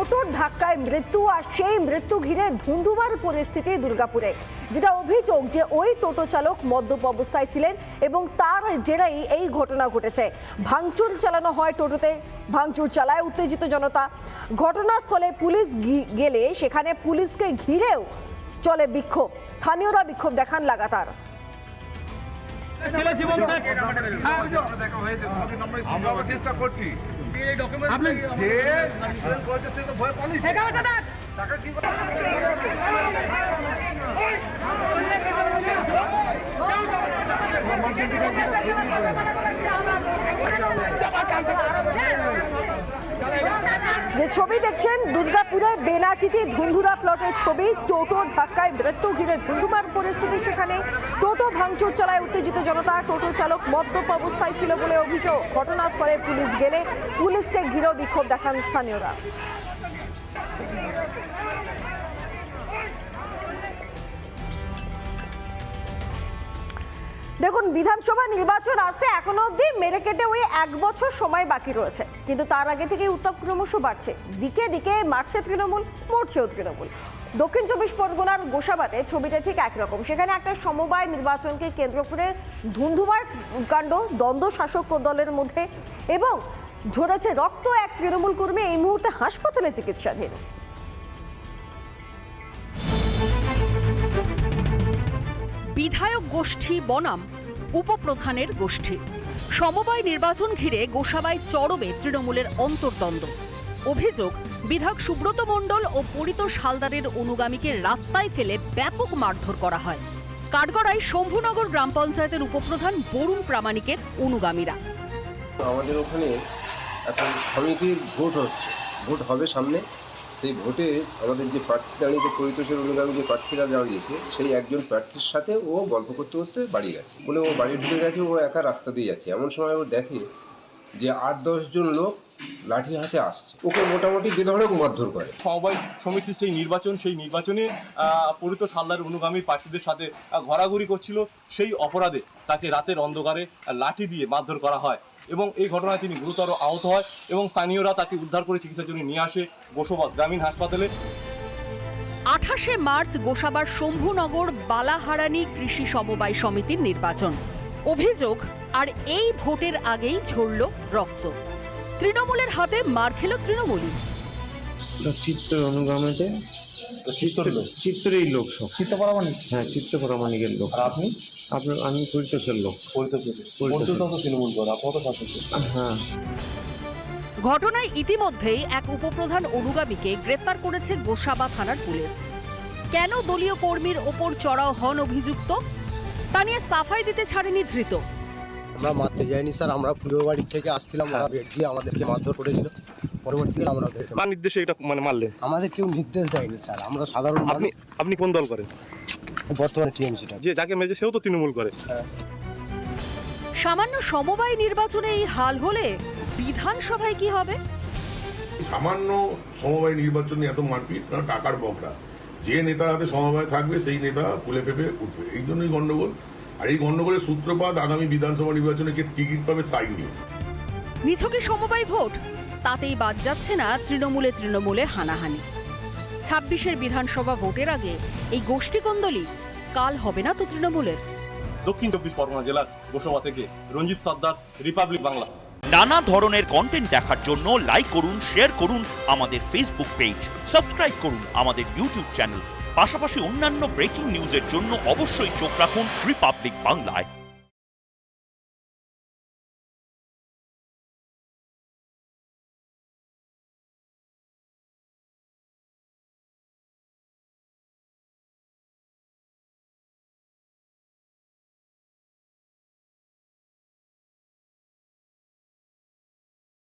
টোটোর ধাক্কায় মৃত্যু আর সেই মৃত্যু ঘিরে ধুন্ধুমার পরিস্থিতি দুর্গাপুরে। যেটা অভিযোগ যে ওই টোটো চালক মদ্যপ অবস্থায় ছিলেন এবং তার জেরেই এই ঘটনা ঘটেছে। ভাঙচুর চালানো হয় টোটোতে, ভাঙচুর চালায় উত্তেজিত জনতা। ঘটনাস্থলে পুলিশ গেলে সেখানে পুলিশকে ঘিরেও চলে বিক্ষোভ। স্থানীয়রা বিক্ষোভ দেখান লাগাতার। ছেলে জীবন আমরা চেষ্টা করছি। আপনি যে accident সে তো ভয় পালিয়েছে। তাকে কি ছবি দেখছেন দুর্গাপুরে বেনাচিতি ধুন্ধুরা প্লটের ছবি, টোটো ধাক্কায় মৃত্যু ঘিরে ধুন্ধুমার পরিস্থিতি সেখানে। টোটো ভাঙচুর চলায় উত্তেজিত জনতা, টোটো চালক মদ্যপ অবস্থায় ছিল বলে অভিযোগ। ঘটনাস্থলে পুলিশ গেলে পুলিশকে ঘিরেও বিক্ষোভ দেখান স্থানীয়রা। দেখুন, বিধানসভা নির্বাচন আসতে এখনও অবধি মেরে কেটে ওই এক বছর সময় বাকি রয়েছে। কিন্তু তার আগে থেকে উত্তাপ ক্রমশ বাড়ছে। দিকে দিকে মারছে তৃণমূল, মরছেও তৃণমূল। দক্ষিণ চব্বিশ পরগনার গোসাবাতে ছবিটা ঠিক একরকম। সেখানে একটা সমবায় নির্বাচনকে কেন্দ্র করে ধুন্ধুমার কাণ্ড, দ্বন্দ্ব শাসক দলের মধ্যে এবং ঝরেছে রক্ত এক তৃণমূল কর্মী। এই মুহূর্তে হাসপাতালে চিকিৎসাধীন। বিধায়ক গোষ্ঠী বনাম, উপপ্রধানের গোষ্ঠী। সমবায় নির্বাচন ঘিরে গোসাবাই চরমে তৃণমূলের অন্তর্দ্বন্দ্ব। অভিযোগ, বিধায়ক সুব্রত মণ্ডল ও পরিতোষ হালদারের অনুগামীকে রাস্তায় ফেলে ব্যাপক মারধর করা হয়। কাঠগড়ায় শম্ভুনগর গ্রাম পঞ্চায়েতের উপপ্রধান বরুণ প্রামাণিকের অনুগামীরা। আমাদের ওখানে এখন সমিতির ভোট হচ্ছে। ভোট হবে সামনে। সেই ভোটে আমাদের যে প্রার্থী দাঁড়িয়েছে পরিতোষের অনুগামী যে প্রার্থীরা দাঁড়িয়েছে, সেই একজন প্রার্থীর সাথে ও গল্প করতে করতে বাড়ি গেছে। বলে ও বাড়ি ঢুকে গেছে, ও একা রাস্তা দিয়ে যাচ্ছে। এমন সময় ও দেখে যে আট দশজন লোক লাঠি হাতে আসছে। ওকে মোটামুটি যে বেধড়ক মারধর করে। সমবায় সমিতির সেই নির্বাচন, সেই নির্বাচনে পরিত সাল্লার অনুগামী প্রার্থীদের সাথে ঘোরাঘুরি করছিল। সেই অপরাধে তাকে রাতের অন্ধকারে লাঠি দিয়ে মারধর করা হয়। এবং এই ঘটনায় তিনি গুরুতর আহত হয় এবং স্থানীয়রা তাকে উদ্ধার করে চিকিৎসার জন্য নিয়ে আসে গোসবা গ্রামীণ হাসপাতালে। আঠাশে মার্চ গোসাবার শম্ভুনগর বালাহারানি কৃষি সমবায় সমিতির নির্বাচন। অভিযোগ আর এই ভোটের আগেই ঝরল রক্ত। তৃণমূলের হাতে মার খেল তৃণমূলই। চিত্র চিত্রেই লোক। সব। চিত্ত পরামানিক হ্যাঁ চিত্র প্রামাণিকের লোক। আর আপনি? আপনার আমি পরিতোষের লোক। পরিতোষ পরিতোষ। তৃণমূল করে আপনার তো হ্যাঁ। ঘটনায় ইতিমধ্যেই এক উপপ্রধান অনুগামীকে গ্রেপ্তার করেছে গোসাবা থানার পুলিশ। কেন দলীয় কর্মীর ওপর চড়াও হন অভিযুক্ত? তা নিয়ে সাফাই দিতে ছাড়েনি ধৃত। আমরা মারতে যাইনি স্যার। আমরা পুজো বাড়ি থেকে আসছিলাম ওরা বেড দিয়ে আমাদেরকে মারধর করেছিল। পরবর্তীকালে আমরা কার নির্দেশে এটা মানে মারলেন আমাদের কেউ নির্দেশ দেয়নি স্যার। আমরা সাধারণ আপনি আপনি কোন দল করেন বর্তমানে টিএমসিটা। যে যাকে মেজে সেও তো তৃণমূল করে। সামান্য সমবায় নির্বাচনে এই হাল হলে বিধানসভায় কি হবে? সামান্য সমবায় নির্বাচনে এত মারপিট না টাকার বকরা। যে নেতার হাতে সমবায় থাকবে সেই নেতা ফুলে ফেপে উঠবে। এই জন্যই গন্ডগোল আর এই গন্ডগোলের সূত্রপাত আগামী বিধানসভা নির্বাচনে কে টিকিট পাবে তাই নিয়ে। নিছকে সমবায় ভোট। তাতেই বাদ যাচ্ছে না তৃণমূলে তৃণমূলে হানাহানি। ছাব্বিশের বিধানসভা ভোটের আগে এই গোষ্ঠীকন্দলই কাল হবে না তো তৃণমূলের? দক্ষিণ চব্বিশ পরগনা জেলার গোসবা থেকে রঞ্জিত সর্দার রিপাবলিক বাংলা। নানা ধরনের কন্টেন্ট দেখার জন্য লাইক করুন শেয়ার করুন আমাদের ফেসবুক পেজ সাবস্ক্রাইব করুন আমাদের ইউটিউব চ্যানেল পাশাপাশি অন্যান্য ব্রেকিং নিউজের জন্য অবশ্যই চোখ রাখুন রিপাবলিক বাংলায়